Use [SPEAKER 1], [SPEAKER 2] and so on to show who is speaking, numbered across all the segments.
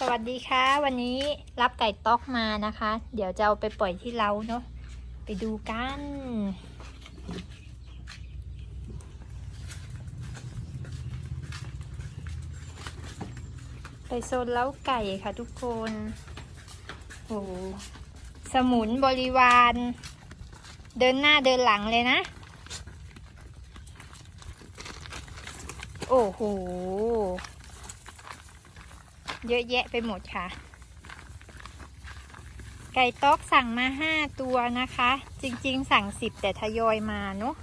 [SPEAKER 1] สวัสดีค่ะ วันนี้รับไก่ต๊อกมานะคะ เดี๋ยวจะเอาไปปล่อยที่เล้าเนาะไปดูกัน ไปโซนเล้าไก่ค่ะทุกคนโอ้โหสมุนบริวาร เดินหน้าเดินหลังเลยนะ โอ้โห เยอะแยะไปหมดค่ะ ไก่ต๊อกสั่งมาห้าตัวนะคะ จริงๆ สั่งสิบแต่ทยอยมาเนาะ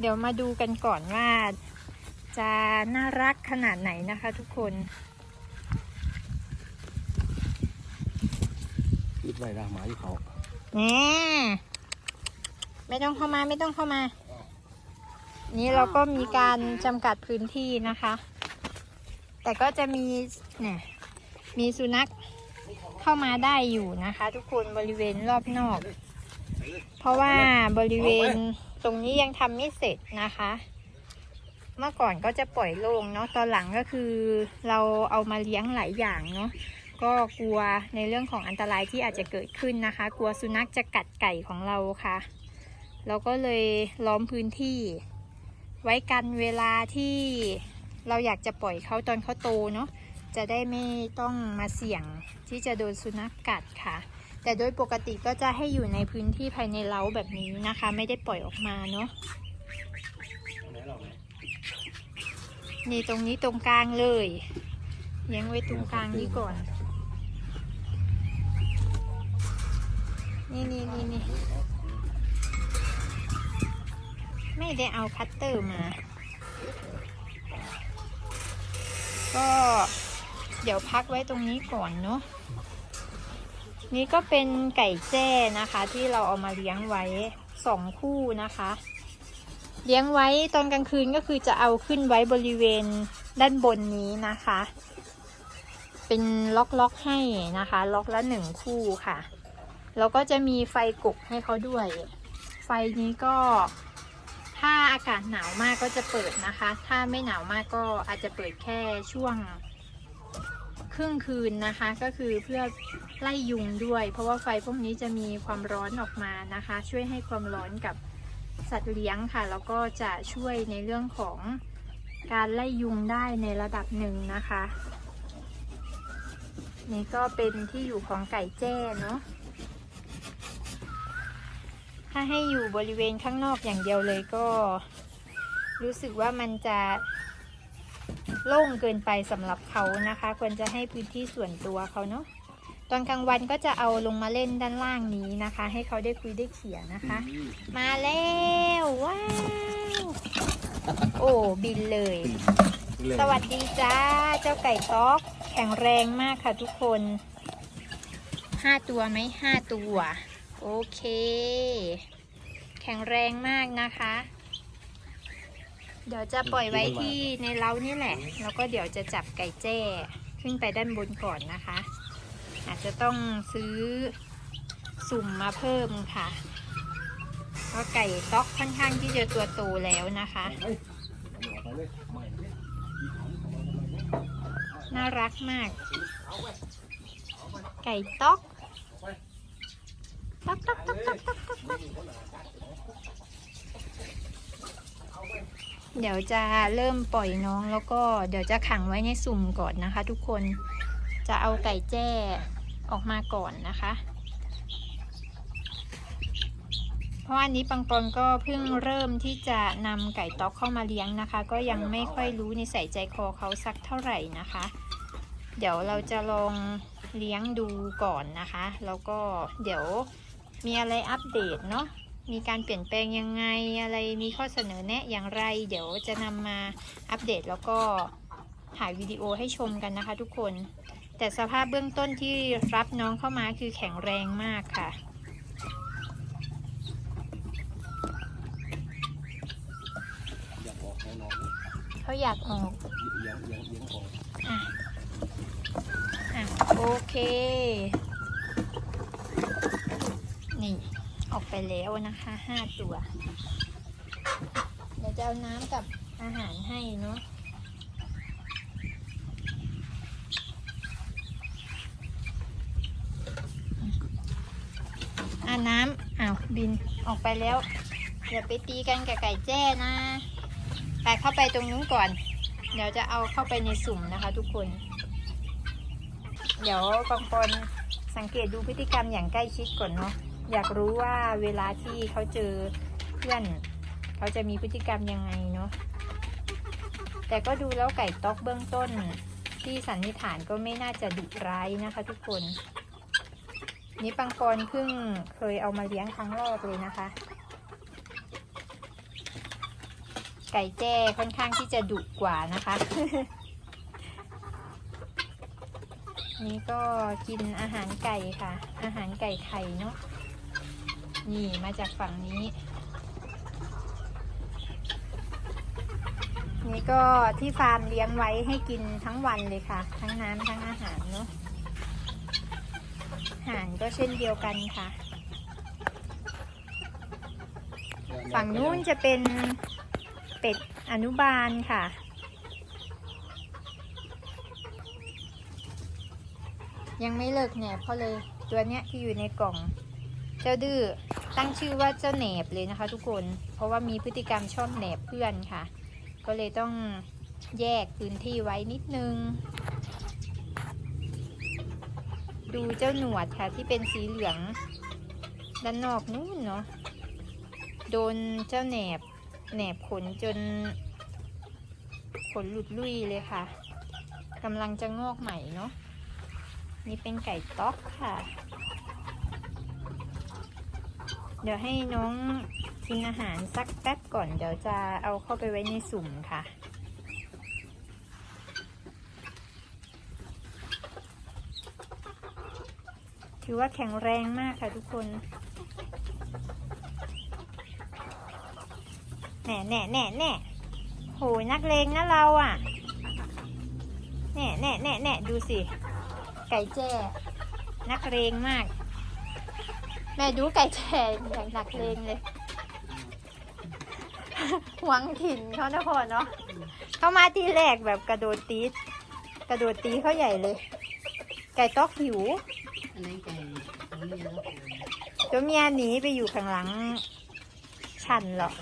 [SPEAKER 1] เดี๋ยวมาดูกันก่อนว่า จะน่ารักขนาดไหนนะคะทุกคน
[SPEAKER 2] คิดไว้ละหมาอยู่เขา
[SPEAKER 1] แน่ไม่ต้องเข้ามาไม่ต้องเข้ามา นี่เราก็มีการจำกัดพื้นที่นะคะ แต่ก็จะมีเนี่ย มีสุนัขเข้ามาได้อยู่นะคะ ทุกคนบริเวณรอบนอก เพราะว่าบริเวณตรงนี้ยังทำไม่เสร็จนะคะ เมื่อก่อนก็จะปล่อยโล่งเนาะตอนหลังก็คือเราเอามาเลี้ยงหลายอย่างเนาะก็กลัวในเรื่องของอันตรายที่อาจจะเกิดขึ้นนะคะ กลัวสุนัขจะกัดไก่ของเราค่ะ เราก็เลยล้อมพื้นที่ ไว้กันเวลาที่เราอยากจะปล่อยเขาตอนเขาโตเนาะ จะได้ไม่ต้องมาเสี่ยงที่จะโดนสุนัขกัดค่ะ แต่โดยปกติก็จะให้อยู่ในพื้นที่ภายในเล้าแบบนี้นะคะ ไม่ได้ปล่อยออกมาเนาะ
[SPEAKER 2] นี่
[SPEAKER 1] ตรงนี้ตรงกลางเลยเลี้ยงไว้ตรงกลางนี้ก่อน นี่นี่นี่นี่ไม่ได้เอาคัตเตอร์มา ก็ เดี๋ยวพักไว้ตรงนี้ก่อนเนาะนี่ก็เป็นไก่แจ้นะคะ ที่เราเอามาเลี้ยงไว้สองคู่นะคะ เลี้ยงไว้ตอนกลางคืนก็คือจะเอาขึ้นไว้บริเวณด้านบนนี้นะคะ เป็นล็อกล็อกให้นะคะ ล็อกละหนึ่งคู่ค่ะ แล้วก็จะมีไฟกกให้เขาด้วย ไฟนี้ก็ถ้าอากาศหนาวมากก็จะเปิดนะคะ ถ้าไม่หนาวมากก็อาจจะเปิดแค่ช่วง ครึ่งคืนนะคะ ก็คือเพื่อไล่ยุงด้วย เพราะว่าไฟพวกนี้จะมีความร้อนออกมานะคะ ช่วยให้ความร้อนกับสัตว์เลี้ยงค่ะ แล้วก็จะช่วยในเรื่องของการไล่ยุงได้ในระดับหนึ่งนะคะ นี่ก็เป็นที่อยู่ของไก่แจ้เนาะถ้าให้อยู่บริเวณข้างนอกอย่างเดียวเลยก็ รู้สึกว่ามันจะ โล่งเกินไปสำหรับเขานะคะ ควรจะให้พื้นที่ส่วนตัวเขาเนาะตอนกลางวันก็จะเอาลงมาเล่นด้านล่างนี้นะคะ ให้เขาได้คุยได้เขียนะคะ มาแล้วว้าวโอ้บินเลย
[SPEAKER 2] เลย
[SPEAKER 1] สวัสดีจ้าเจ้าไก่ต๊อก แข็งแรงมากค่ะทุกคนห้าตัวไหมห้าตัว โอเค แข็งแรงมากนะคะ เดี๋ยวจะปล่อยไว้ที่ในเล้านี่แหละ แล้วก็เดี๋ยวจะจับไก่แจ้ขึ้นไปด้านบนก่อนนะคะ อาจจะต้องซื้อสุ่มมาเพิ่มค่ะ เพราะไก่ต๊อกค่อนข้างที่จะตัวโตแล้วนะคะ น่ารักมาก ไก่ต๊อกต๊อกต๊อกต๊อกต๊อกต๊อกต๊อกต๊อก เดี๋ยวจะเริ่มปล่อยน้องแล้วก็เดี๋ยวจะขังไว้ในสุ่มก่อนนะคะ ทุกคนจะเอาไก่แจ้ออกมาก่อนนะคะ เพราะว่าอันนี้ปังปอนก็เพิ่งเริ่มที่จะนำไก่ต๊อกเข้ามาเลี้ยงนะคะ ก็ยังไม่ค่อยรู้นิสัยใจคอเขาสักเท่าไหร่นะคะ เดี๋ยวเราจะลองเลี้ยงดูก่อนนะคะ แล้วก็เดี๋ยวมีอะไรอัปเดตเนาะ มีการเปลี่ยนแปลงยังไงอะไรมีข้อเสนอแนะอย่างไร เดี๋ยวจะนำมาอัปเดตแล้วก็ถ่ายวิดีโอให้ชมกันนะคะทุกคน แต่สภาพเบื้องต้นที่รับน้องเข้ามาคือแข็งแรงมากค่ะ
[SPEAKER 2] อยากบอกน้อง
[SPEAKER 1] เขาอยากออก
[SPEAKER 2] ๆเอียงเอียงเอียงของ
[SPEAKER 1] อะอะโอเค ออกไปแล้วนะคะห้าตัว เดี๋ยวจะเอาน้ำกับอาหารให้เนาะอาน้ำอ้าวบินออกไปแล้วเดี๋ยวไปตีกันกับไก่แจ้นะไปเข้าไปตรงนู้นก่อน เดี๋ยวจะเอาเข้าไปในสุ่มนะคะ ทุกคน เดี๋ยวกองปนสังเกตดูพฤติกรรมอย่างใกล้ชิดก่อนเนาะ อยากรู้ว่าเวลาที่เขาเจอเพื่อนเขาจะมีพฤติกรรมยังไงเนาะแต่ก็ดูแล้วไก่ต๊อกเบื้องต้น ที่สันนิษฐานก็ไม่น่าจะดุร้ายนะคะ ทุกคน นี่ปังปอนเพิ่งเคยเอามาเลี้ยงครั้งแรกเลยนะคะ ไก่แจ้ค่อนข้างที่จะดุกว่านะคะ นี่ก็กินอาหารไก่ค่ะ อาหารไก่ไข่เนาะ นี่มาจากฝั่งนี้ นี่ก็ที่ฟาร์มเลี้ยงไว้ให้กินทั้งวันเลยค่ะ ทั้งน้ำทั้งอาหารเนาะอาหารก็เช่นเดียวกันค่ะ ฝั่งนู้นจะเป็นเป็ดอนุบาลค่ะ ยังไม่เลิกแหนบเพราะเลยตัวเนี้ยที่อยู่ในกล่อง เจ้าดื้อตั้งชื่อว่าเจ้าแหนบเลยนะคะ ทุกคน เพราะว่ามีพฤติกรรมชอบแหนบเพื่อนค่ะ ก็เลยต้องแยกพื้นที่ไว้นิดนึง ดูเจ้าหนวดค่ะที่เป็นสีเหลือง ด้านนอกนู้นเนาะโดนเจ้าแหนบแหนบขนจน ขนหลุดลุยเลยค่ะกำลังจะงอกใหม่เนาะนี่เป็นไก่ต๊อกค่ะ เดี๋ยวให้น้องกินอาหารสักแป๊บก่อน เดี๋ยวจะเอาเข้าไปไว้ในสุ่มค่ะ ถือว่าแข็งแรงมากค่ะทุกคนแหน่แหน่แหน่แหน่โหนักเลงนะเราอะแหน่แหน่แหน่แหน่ดูสิ ไก่แจ้ นักเลงมาก แม่ดูไก่แจ้อย่างนักเลงเลยหวังถิ่นเขานะพ่อเนาะเข้ามาทีแรกแบบกระโดดตีดกระโดดตีเขาใหญ่เลย ไก่ต๊อกหิว
[SPEAKER 3] อันนั้นไก่ของเมียแล้ว
[SPEAKER 1] ตัวเมียหนีไปอยู่ข้างหลัง ชันหรอก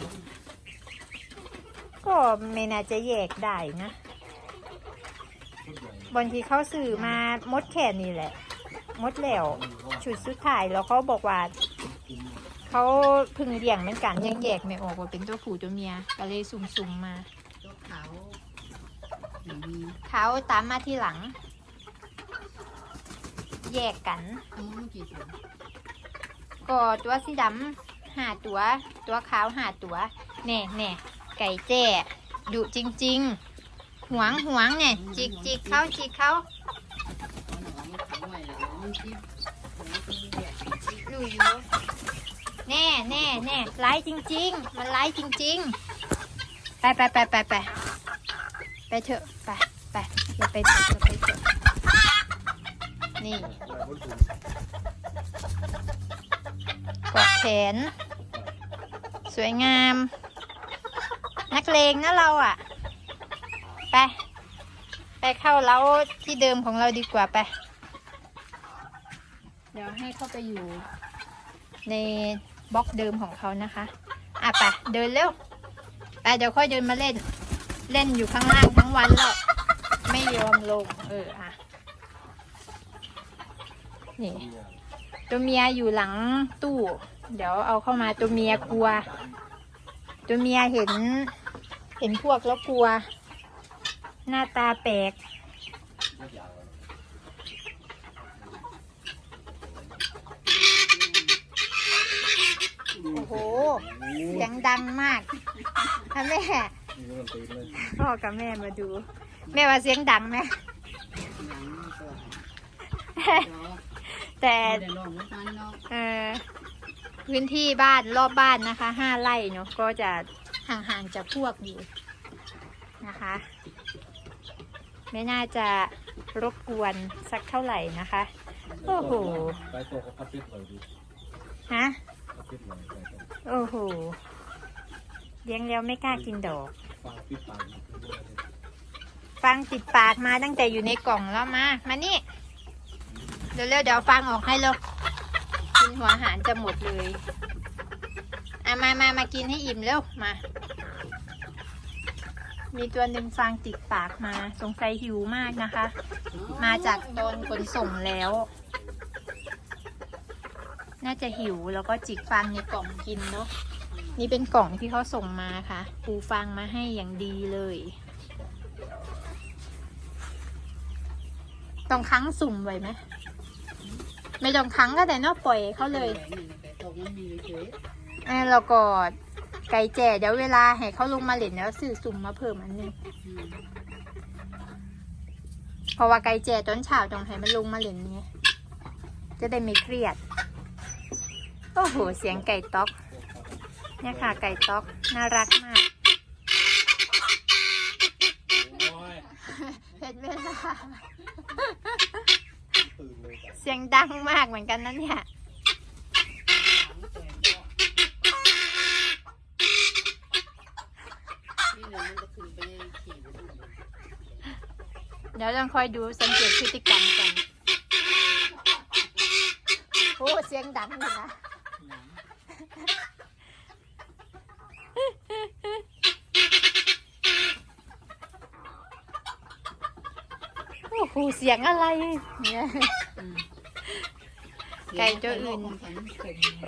[SPEAKER 1] ก็ไม่น่าจะแยกได้นะบางทีเขาสื่อมามดแค่นี้แหละ มดแล้วชุดสุดท้ายแล้วเขาบอกว่า เขาพึ่งเลี้ยงเหมือนกันยังแยกไม่ออกว่าเป็นตัวผู้ตัวเมียก็เลยสุ่มๆมา
[SPEAKER 3] ตัวขาวอย่างดี
[SPEAKER 1] เขาตามมาที่หลัง แยกกัน
[SPEAKER 3] ก็ตัว
[SPEAKER 1] สีดำหาตัว ตัวขาวหาตัวแน่แน่ไก่แจ้ดุจริง ๆ หวงหวงเนี่ยจิกจิกเขาจิกเขา
[SPEAKER 3] แน่
[SPEAKER 1] แน่แน่แน่ร้ายจริง ๆ มันร้ายจริง ๆ ไปไปไปไปไปไปเถอะไปไปอย่าไปเถอะอย่าไปเถอะนี่เกาะแขน สวยงาม นักเลงนะเราอะ ไป ไปเข้าเล้าที่เดิมของเราดีกว่าไป เดี๋ยวให้เข้าไปอยู่ ในบล็อกเดิมของเขานะคะ อะไปเดินเร็ว ไปเดี๋ยวค่อยเดินมาเล่น เล่นอยู่ข้างล่างทั้งวันแล้ว ไม่ยอมลง เอออะ นี่ ตัวเมียอยู่หลังตู้ เดี๋ยวเอาเข้ามาตัวเมียกลัว ตัวเมียเห็น เห็นพวกแล้วกลัว หน้าตาแปลก โอ้โห เสียงดังมากถ้าแม่พ่อกับแม่มาดู แม่ว่าเสียงดังไหมแต่
[SPEAKER 3] เอ
[SPEAKER 1] อพื้นที่บ้านรอบบ้านนะคะห้าไร่เนาะก็จะห่างๆจากพวกอยู่นะคะ ไม่น่าจะรบกวนสักเท่าไหร่นะคะ โอ้โห
[SPEAKER 2] ไปตัวเขาพัดเป็ดเลยดู
[SPEAKER 1] ฮะ
[SPEAKER 2] พัดเป็ดเลยไปตัว
[SPEAKER 1] โอ้โหเลี้ยงแล้วไม่กล้ากินดอก
[SPEAKER 2] ฟังปิดปาก
[SPEAKER 1] ฟังติดปากมาตั้งแต่อยู่ในกล่องแล้วมา มานี่ เดี๋ยวเร็วเดี๋ยวฟังออกให้เร็วกินหัวอาหารจะหมดเลย อะมามามากินให้อิ่มเร็วมา มีตัวหนึ่งฟางติดปากมาสงสัยหิวมากนะคะ มาจากโดนขนส่งแล้ว น่าจะหิวแล้วก็จิกฟางในกล่องกินเนาะนี่เป็นกล่องที่เขาส่งมาค่ะปูฟางมาให้อย่างดีเลย ต้องค้างสุ่มไว้ไหมไม่ต้องค้างก็แต่เนอกปล่อยเขาเลย
[SPEAKER 3] แต่ตกมันมีเฉย
[SPEAKER 1] อ่าแล้วก็ ไก่แจ่เดี๋ยวเวลาให้เขาลงมาเล่นแล้วซื้อสุ่มมาเพิ่มอันหนึง
[SPEAKER 3] อืม
[SPEAKER 1] เพราะว่าไก่แจ่ตอนเช้าต้องให้มันลงมาเล่นไงจะได้ไม่เครียด โอ้โห เสียงไก่ต๊อก เนี่ยค่ะ ไก่ต๊อก น่ารักมาก
[SPEAKER 2] โอ้ย
[SPEAKER 1] เห็นเวลา
[SPEAKER 2] ตื่นเลยจ้ะ
[SPEAKER 1] เสียงดังมากเหมือนกันนะเนี่ย
[SPEAKER 3] นี่เดี๋ยวมันจะขึ้นไปขี่ไปดู
[SPEAKER 1] เดี๋ยวต้องคอยดูสังเกตพฤติกรรมกันโอ้เสียงดังอยู่นะโอ้โหเสียงอะไรเนี่ยไก่ตัวอื่น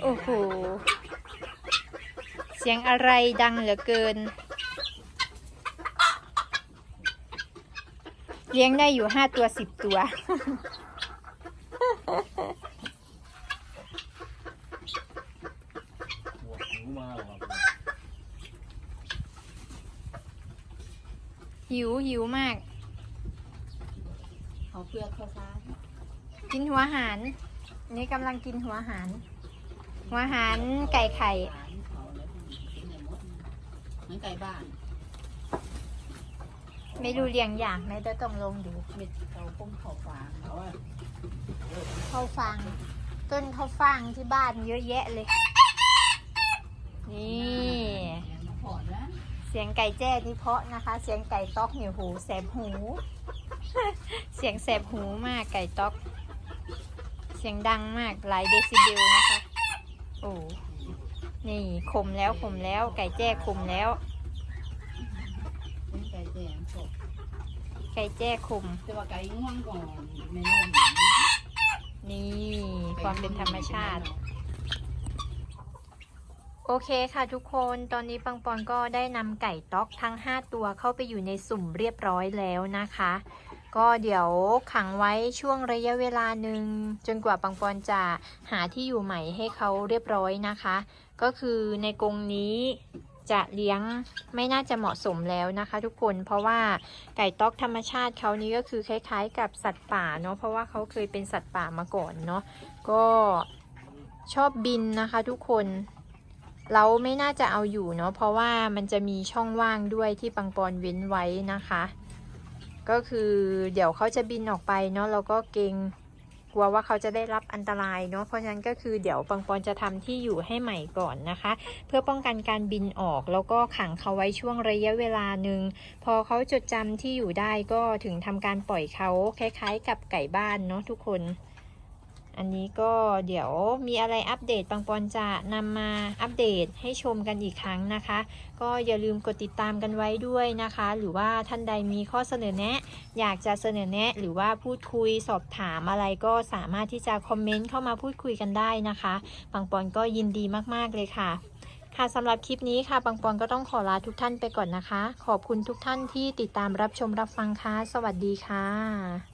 [SPEAKER 1] โอ้โห เสียงอะไรดังเหลือเกิน เลี้ยงได้อยู่ห้าตัวสิบตัว
[SPEAKER 2] หัวหิวมาเหรอครับ
[SPEAKER 1] หิวหิวมาก
[SPEAKER 3] เอาเปลือกเขาฟ้า
[SPEAKER 1] กินหัวหาร นี่กำลังกินหัวหาร หัวหารไก่ไข่
[SPEAKER 3] หวานเขาแล้วกินในมดเหมือนไก่บ้าน
[SPEAKER 1] ไม่รู้เลี้ยงอย่างไหมเดี๋ยวต้องลงดู
[SPEAKER 3] เม็ดเขาปุ้มเขาฟาง
[SPEAKER 2] เอาไว้
[SPEAKER 1] ข้าวฟางต้นข้าวฟางที่บ้านเยอะแยะเลย นี่
[SPEAKER 3] มาพอดนะ
[SPEAKER 1] เสียงไก่แจ้นี่เพราะนะคะ เสียงไก่ต๊อกเนี่ยหูแสบหู เสียงแสบหูมากไก่ต๊อก เสียงดังมากหลายเดซิเบลนะคะ โอ้ นี่คมแล้วคมแล้วไก่แจ้คมแล้ว
[SPEAKER 3] เป็นไก่แดงสด
[SPEAKER 1] ไก่แจ้คม
[SPEAKER 3] แต่ว่าไก่ง่วงก่อนไม่นอน
[SPEAKER 1] นี่ความเป็นธรรมชาติ โอเคค่ะทุกคนตอนนี้ปังปอนก็ได้นำไก่ต๊อกทั้ง 5 ตัวเข้าไปอยู่ในสุ่มเรียบร้อยแล้วนะคะ ก็เดี๋ยวขังไว้ช่วงระยะเวลาหนึ่งจนกว่าปังปอนจะหาที่อยู่ใหม่ให้เขาเรียบร้อยนะคะ ก็คือในกรงนี้ จะเลี้ยงไม่น่าจะเหมาะสมแล้วนะคะทุกคนเพราะว่าไก่ต๊อกธรรมชาติเขานี้ก็คือคล้ายๆ กับสัตว์ป่าเนาะเพราะว่าเขาเคยเป็นสัตว์ป่ามาก่อนเนาะก็ชอบบินนะคะทุกคนเราไม่น่าจะเอาอยู่เนาะเพราะว่ามันจะมีช่องว่างด้วยที่ปังปอนเว้นไว้นะคะ ก็คือเดี๋ยวเขาจะบินออกไปเนาะเราก็เกรง กลัวว่าเขาจะได้รับอันตรายเนาะเพราะฉะนั้นก็คือเดี๋ยวปังปอนจะทำที่อยู่ให้ใหม่ก่อนนะคะ เพื่อป้องกันการบินออกแล้วก็ขังเขาไว้ช่วงระยะเวลาหนึ่งพอเขาจดจำที่อยู่ได้ก็ถึงทำการปล่อยเขาคล้ายๆ กับไก่บ้านเนาะทุกคน อันนี้ก็เดี๋ยวมีอะไรอัปเดตปังปอนจะนำมาอัปเดตให้ชมกันอีกครั้งนะคะ ก็อย่าลืมกดติดตามกันไว้ด้วยนะคะ หรือว่าท่านใดมีข้อเสนอแนะ อยากจะเสนอแนะ หรือว่าพูดคุยสอบถามอะไรก็สามารถที่จะคอมเมนต์เข้ามาพูดคุยกันได้นะคะปังปอนก็ยินดีมากๆเลยค่ะค่ะสำหรับคลิปนี้ค่ะปังปอนก็ต้องขอลาทุกท่านไปก่อนนะคะ ขอบคุณทุกท่านที่ติดตามรับชมรับฟังค่ะ สวัสดีค่ะ